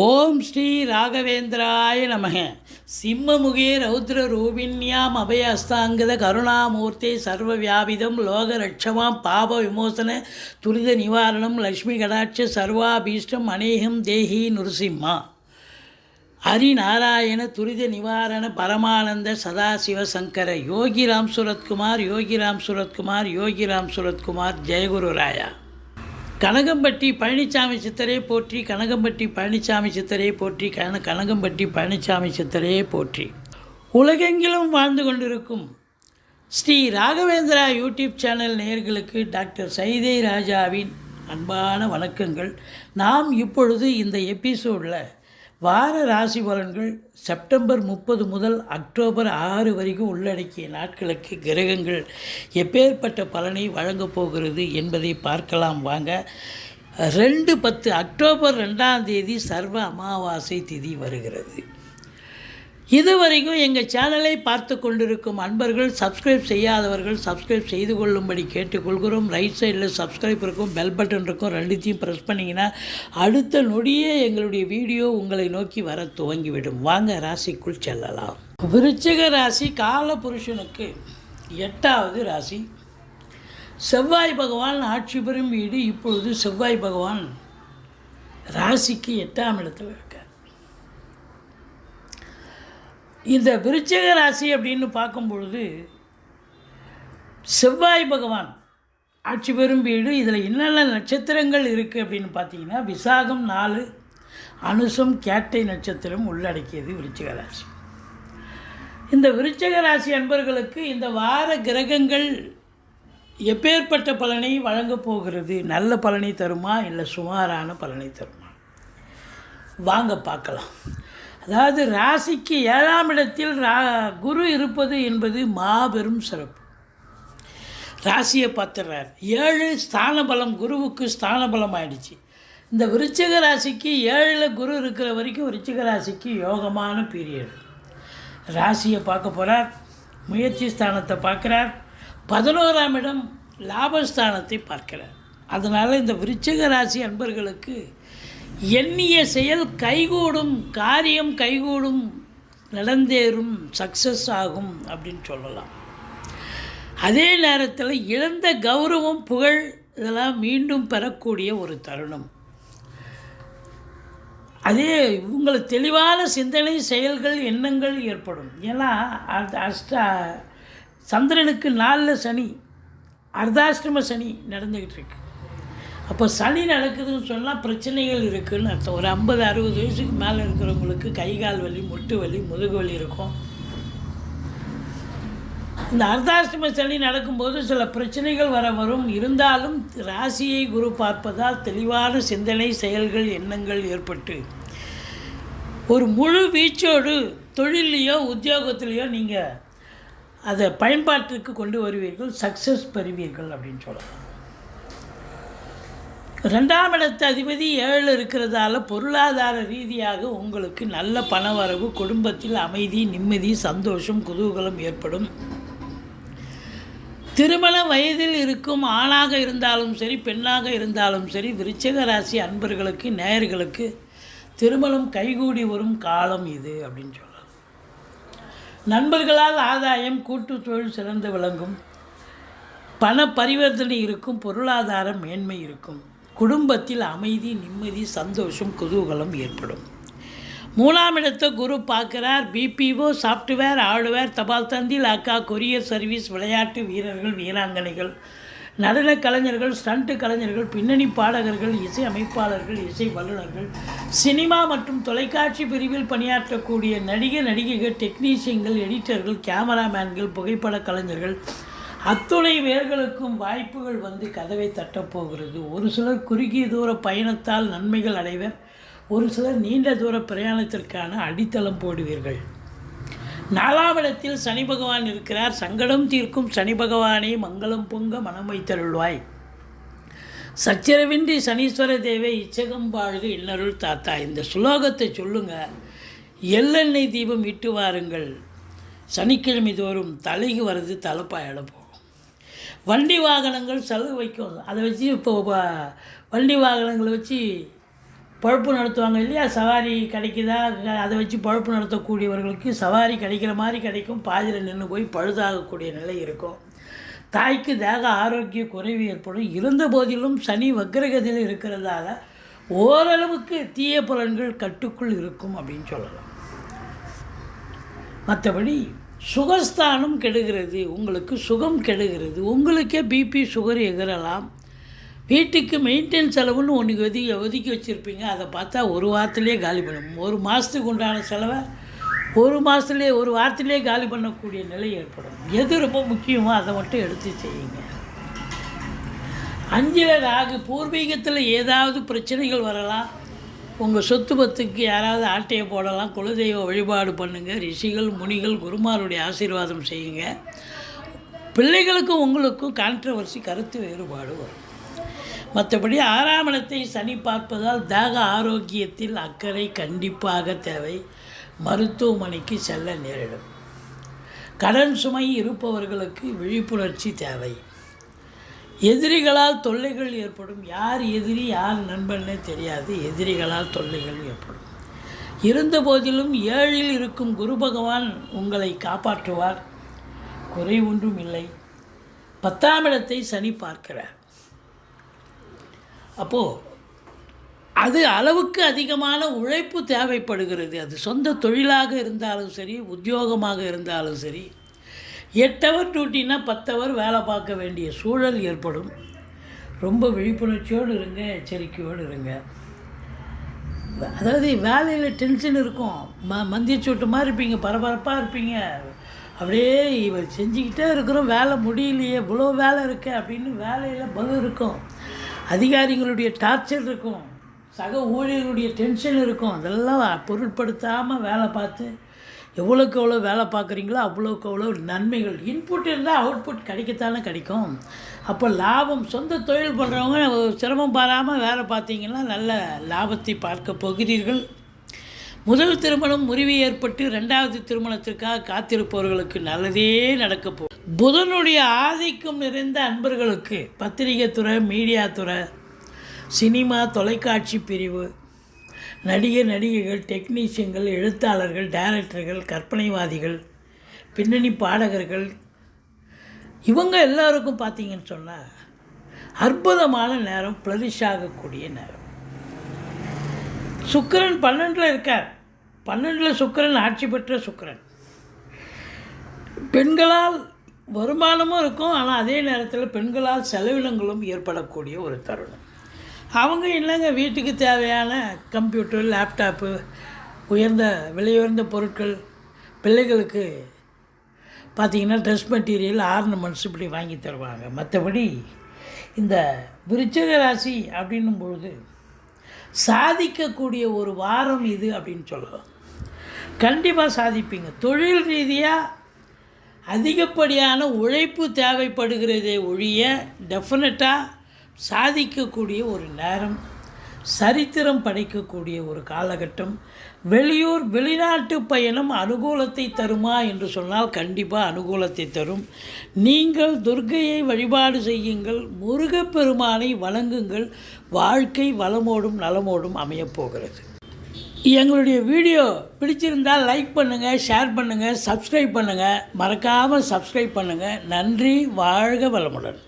ஓம் ஸ்ரீ ராகவேந்திராய நமக. சிம்மமுகே ரௌத்ர ரூபிண்யாம் அபயஸ்தாங்கத கருணாமூர்த்தி சர்வ வியாபிதம் லோக ரட்சமாம் பாப விமோசன துரித நிவாரணம் லக்ஷ்மி கடாட்ச சர்வாபீஷ்டம் அநேகம் தேஹி நுருசிம்மா. ஹரிநாராயண துரித நிவாரண பரமானந்த சதாசிவ சங்கர யோகிராம் சுரத்குமார் யோகிராம் சுரத்குமார் யோகிராம் சுரத்குமார் ஜெயகுரு ராயா. கனகம்பட்டி பழனிசாமி சித்தரே போற்றி கனகம்பட்டி பழனிசாமி சித்தரே போற்றி கன கனகம்பட்டி பழனிசாமி சித்தரே போற்றி. உலகெங்கிலும் வாழ்ந்து கொண்டிருக்கும் ஸ்ரீ ராகவேந்திரா யூடியூப் சேனல் நேயர்களுக்கு டாக்டர் சைதை ராஜாவின் அன்பான வணக்கங்கள். நாம் இப்பொழுது இந்த எபிசோடில் வார ராசி பலன்கள் செப்டம்பர் முப்பது முதல் அக்டோபர் ஆறு வரைக்கும் உள்ளடக்கிய நாட்களுக்கு கிரகங்கள் எப்பேற்பட்ட பலனை வழங்கப் போகிறது என்பதை பார்க்கலாம் வாங்க. ரெண்டு பத்து அக்டோபர் ரெண்டாம் தேதி சர்வ அமாவாசை திதி வருகிறது. இதுவரைக்கும் எங்கள் சேனலை பார்த்து கொண்டிருக்கும் அன்பர்கள் சப்ஸ்கிரைப் செய்யாதவர்கள் சப்ஸ்கிரைப் செய்து கொள்ளும்படி கேட்டுக்கொள்கிறோம். ரைட் சைடில் சப்ஸ்கிரைப் இருக்கும் பெல் பட்டன் இருக்கும் ரெண்டுத்தையும் ப்ரெஸ் பண்ணிங்கன்னா அடுத்த நொடியே எங்களுடைய வீடியோ உங்களை நோக்கி வர துவங்கிவிடும். வாங்க ராசிக்குள் செல்லலாம். விருச்சிக ராசி கால புருஷனுக்கு எட்டாவது ராசி. செவ்வாய் பகவான் ஆட்சி பெறும் வீடு இப்பொழுது செவ்வாய் பகவான் ராசிக்கு எட்டாம் இடத்தில் இருக்கு. இந்த விருச்சிக ராசி அப்படின்னு பார்க்கும் பொழுது செவ்வாய் பகவான் ஆட்சி பெறும் வீடு இதில் என்னென்ன நட்சத்திரங்கள் இருக்குது அப்படின்னு பார்த்தீங்கன்னா விசாகம் நாலு அனுசம் கேட்டை நட்சத்திரம் உள்ளடக்கியது விருச்சிக ராசி இந்த விருச்சிக ராசி அன்பர்களுக்கு இந்த வார கிரகங்கள் எப்பேற்பட்ட பலனை வழங்கப் போகிறது? நல்ல பலனை தருமா? இல்லை சுமாரான பலனை தருமா? வாங்க பார்க்கலாம். அதாவது ராசிக்கு ஏழாம் இடத்தில் ரா குரு இருப்பது என்பது மாபெரும் சிறப்பு. ராசியை பார்த்துடுறார் ஏழு ஸ்தான பலம் குருவுக்கு ஸ்தான பலம் ஆயிடுச்சு இந்த விருச்சிக ராசிக்கு ஏழில் குரு இருக்கிற வரைக்கும் விருச்சிக ராசிக்கு யோகமான பீரியடு ராசியை பார்க்க போகிறார் முயற்சி ஸ்தானத்தை பார்க்குறார். பதினோராம் இடம் லாபஸ்தானத்தை பார்க்கிறார். அதனால் இந்த விருச்சிக ராசி அன்பர்களுக்கு எண்ணிய செயல் கைகூடும் காரியம் கைகூடும் நடந்தேறும் சக்ஸஸ் ஆகும் அப்படின்னு சொல்லலாம். அதே நேரத்தில் இழந்த கௌரவம் புகழ் இதெல்லாம் மீண்டும் பெறக்கூடிய ஒரு தருணம். அதே உங்களுக்கு தெளிவான சிந்தனை செயல்கள் எண்ணங்கள் ஏற்படும். ஏன்னா அஷ்ட அஷ்டா சந்திரனுக்கு நாலில் சனி அர்த்தாஷ்டம சனி நடந்துக்கிட்டு இருக்கு. அப்போ சனி நடக்குதுன்னு சொன்னால் பிரச்சனைகள் இருக்குதுன்னு அர்த்தம். ஒரு ஐம்பது அறுபது வயசுக்கு மேலே இருக்கிறவங்களுக்கு கை கால் வலி முட்டு வலி முதுகு வலி இருக்கும். இந்த அர்த்தாஷ்டம சனி நடக்கும்போது சில பிரச்சனைகள் வர வரும். இருந்தாலும் ராசியை குரு பார்ப்பதால் தெளிவான சிந்தனை செயல்கள் எண்ணங்கள் ஏற்பட்டு. ஒரு முழு வீச்சோடு தொழிலையோ உத்தியோகத்திலேயோ நீங்கள் அதை பயன்பாட்டிற்கு கொண்டு வருவீர்கள். சக்ஸஸ் பெறுவீர்கள் அப்படின்னு சொல்லலாம். ரெண்டாம் இடத்து அதிபதி ஏழு இருக்கிறதால பொருளாதார ரீதியாக உங்களுக்கு நல்ல பணவரவு குடும்பத்தில் அமைதி நிம்மதி சந்தோஷம் குதூகலம் ஏற்படும். திருமண வயதில் இருக்கும் ஆணாக இருந்தாலும் சரி பெண்ணாக இருந்தாலும் சரி விருச்சக ராசி அன்பர்களுக்கு நேயர்களுக்கு திருமணம் கைகூடி வரும் காலம் இது அப்படின்னு சொல்லலாம் நண்பர்களால் ஆதாயம் கூட்டு தொழில் சிறந்து விளங்கும். பண பரிவர்த்தனை இருக்கும் பொருளாதார மேன்மை இருக்கும். குடும்பத்தில் அமைதி நிம்மதி சந்தோஷம் குதூகலம் ஏற்படும். மூணாம் இடத்தை குரு பார்க்குறார். பிபிஓ சாஃப்ட்வேர் ஹார்ட்வேர் தபால் தந்தி லாக்கா கொரியர் சர்வீஸ் விளையாட்டு வீரர்கள் வீராங்கனைகள் நடன கலைஞர்கள் ஸ்டண்ட்டு கலைஞர்கள் பின்னணி பாடகர்கள் இசை அமைப்பாளர்கள் இசை வல்லுநர்கள் சினிமா மற்றும் தொலைக்காட்சி பிரிவில் பணியாற்றக்கூடிய நடிகை நடிகைகள் டெக்னீஷியன்கள் எடிட்டர்கள் கேமராமேன்கள் புகைப்பட கலைஞர்கள் அத்துணை வேர்களுக்கும் வாய்ப்புகள் வந்து கதவை தட்டப்போகிறது ஒரு சிலர் குறுகிய தூர பயணத்தால் நன்மைகள் அடைவர். ஒரு சிலர் நீண்ட தூர பிரயாணத்திற்கான அடித்தளம் போடுவீர்கள். நாலாவிடத்தில் சனி பகவான் இருக்கிறார். சங்கடம் தீர்க்கும் சனி பகவானே மங்களம் பொங்க மனம் வைத்தருள்வாய். சச்சரவின்றி சனீஸ்வர தேவை இச்சகம் வாழ்க இன்னருள் தாத்தா. இந்த சுலோகத்தை சொல்லுங்க. எள்ளெண்ணெய் தீபம் இட்டு வாருங்கள். சனிக்கிழமை தோறும் தலைக்கு வர்றது தலைப்பாயிட போகும் வண்டி வாகனங்கள் செலவு வைக்கும். அதை வச்சு இப்போ வண்டி வாகனங்களை வச்சு பழப்பு நடத்துவாங்க இல்லையா? சவாரி கிடைக்குதா? அதை வச்சு பழப்பு நடத்தக்கூடியவர்களுக்கு சவாரி கிடைக்கிற மாதிரி கிடைக்கும். பாதியில் நின்று போய் பழுதாகக்கூடிய நிலை இருக்கும். தாய்க்கு தேக ஆரோக்கிய குறைவு ஏற்படும். இருந்த போதிலும் சனி வக்ரகதியில் இருக்கிறதால ஓரளவுக்கு தீய பலன்கள் கட்டுக்குள் இருக்கும் அப்படின்னு சொல்லலாம். மற்றபடி சுகஸ்தானம் கெடுகிறது உங்களுக்கு சுகம் கெடுகிறது. உங்களுக்கே பிபி சுகர் எகிரலாம். வீட்டுக்கு மெயின்டெயின் செலவுன்னு ஒன்று ஒதுக்கி ஒதுக்கி வச்சுருப்பீங்க. அதை பார்த்தா ஒரு வாரத்துலேயே காலி பண்ணும். ஒரு மாதத்துக்கு உண்டான செலவை ஒரு மாதத்துலேயே ஒரு வாரத்திலே காலி பண்ணக்கூடிய நிலை ஏற்படும். எது ரொம்ப முக்கியமோ அதை மட்டும் எடுத்து செய்யுங்க. அஞ்சில் ராகு பூர்வீகத்தில் ஏதாவது பிரச்சனைகள் வரலாம். உங்கள் சொத்து பத்துக்கு யாராவது ஆட்டையை போடலாம் குலதெய்வ வழிபாடு பண்ணுங்கள் ரிஷிகள் முனிகள் குருமாருடைய ஆசீர்வாதம் செய்யுங்க. பிள்ளைகளுக்கும் உங்களுக்கும் கான்ட்ரவர்சி கருத்து வேறுபாடு வரும். மற்றபடி ஆறாம் இடத்தை சனி பார்ப்பதால் தேக ஆரோக்கியத்தில் அக்கறை கண்டிப்பாக தேவை. மருத்துவமனைக்கு செல்ல நேரிடும். கடன் சுமை இருப்பவர்களுக்கு விழிப்புணர்ச்சி தேவை. எதிரிகளால் தொல்லைகள் ஏற்படும். யார் எதிரி யார் நண்பன்னே தெரியாது. எதிரிகளால் தொல்லைகள் ஏற்படும். இருந்த போதிலும் ஏழில் இருக்கும் குரு பகவான் உங்களை காப்பாற்றுவார். குறை ஒன்றும் இல்லை. பத்தாம் இடத்தை சனி பார்க்கிறார். அப்போது அது அளவுக்கு அதிகமான உழைப்பு தேவைப்படுகிறது. அது சொந்த தொழிலாக இருந்தாலும் சரி உத்தியோகமாக இருந்தாலும் சரி எட்டு ஹவர் டியூட்டினா பத்து ஹவர் வேலை பார்க்க வேண்டிய சூழல் ஏற்படும். ரொம்ப விழிப்புணர்ச்சியோடு இருங்க எச்சரிக்கையோடு இருங்க. அதாவது வேலையில் டென்ஷன் இருக்கும். ம மந்திய மாதிரி இருப்பீங்க பரபரப்பாக இருப்பீங்க. அப்படியே இவ செஞ்சுக்கிட்டே இருக்கிறோம் வேலை முடியலையே இவ்வளோ வேலை இருக்கே அப்படின்னு வேலையில் பலம் இருக்கும். அதிகாரிகளுடைய டார்ச்சர் இருக்கும். சக ஊழியர்களுடைய டென்ஷன் இருக்கும். அதெல்லாம் பொருட்படுத்தாமல் வேலை பார்த்து எவ்வளோக்கு எவ்வளோ வேலை பார்க்குறீங்களோ அவ்வளோக்கு அவ்வளோ நன்மைகள். இன்புட் இருந்தால் அவுட்புட் கிடைக்கத்தானே கிடைக்கும். அப்போ லாபம் சொந்த தொழில் பண்ணுறவங்க சிரமம் பாராமல் வேலை பார்த்தீங்கன்னா நல்ல லாபத்தை பார்க்க போகிறீர்கள். முதல் திருமணம் முறிவு ஏற்பட்டு ரெண்டாவது திருமணத்திற்காக காத்திருப்பவர்களுக்கு நல்லதே நடக்க போ புதனுடைய ஆதிக்கம் நிறைந்த அன்பர்களுக்கு பத்திரிகை துறை மீடியா துறை சினிமா தொலைக்காட்சி பிரிவு நடிகர் நடிகைகள் டெக்னீஷியன்கள் எழுத்தாளர்கள் டைரக்டர்கள் கற்பனைவாதிகள் பின்னணி பாடகர்கள் இவங்க எல்லாருக்கும் பார்த்தீங்கன்னு சொன்னால் அற்புதமான நேரம் ஃப்ளரிஷ் ஆகக்கூடிய நேரம். சுக்கிரன் பன்னெண்டில் இருக்கார். பன்னெண்டில் சுக்கிரன் ஆட்சி பெற்ற சுக்கரன். பெண்களால் வருமானமும் இருக்கும் ஆனால் அதே நேரத்தில் பெண்களால் செலவினங்களும் ஏற்படக்கூடிய ஒரு தருணம். அவங்க இல்லைங்க வீட்டுக்கு தேவையான கம்ப்யூட்டர் லேப்டாப்பு உயர்ந்த விலையுயர்ந்த பொருட்கள் பிள்ளைகளுக்கு பார்த்தீங்கன்னா ட்ரெஸ் மெட்டீரியல் ஆர்னமெண்ட்ஸ் இப்படி வாங்கி தருவாங்க. மற்றபடி இந்த விருச்சக ராசி அப்படின்னும் பொழுது சாதிக்கக்கூடிய ஒரு வாரம் இது அப்படின்னு சொல்லலாம். கண்டிப்பாக சாதிப்பீங்க. தொழில் ரீதியாக அதிகப்படியான உழைப்பு தேவைப்படுகிறதே ஒழிய டெஃபினட்டாக சாதிக்கக்கூடிய ஒரு நேரம் சரித்திரம் படைக்கக்கூடிய ஒரு காலகட்டம் வெளியூர் வெளிநாட்டு பயணம் அனுகூலத்தை தருமா என்று சொன்னால் கண்டிப்பாக அனுகூலத்தை தரும். நீங்கள் துர்க்கையை வழிபாடு செய்யுங்கள் முருகப்பெருமானை வழங்குங்கள் வாழ்க்கை வளமோடும் நலமோடும் அமையப்போகிறது. எங்களுடைய வீடியோ பிடிச்சிருந்தால் லைக் பண்ணுங்கள் ஷேர் பண்ணுங்கள் சப்ஸ்கிரைப் பண்ணுங்கள் மறக்காமல் சப்ஸ்கிரைப் பண்ணுங்கள் நன்றி வாழ்க வளமுடன்.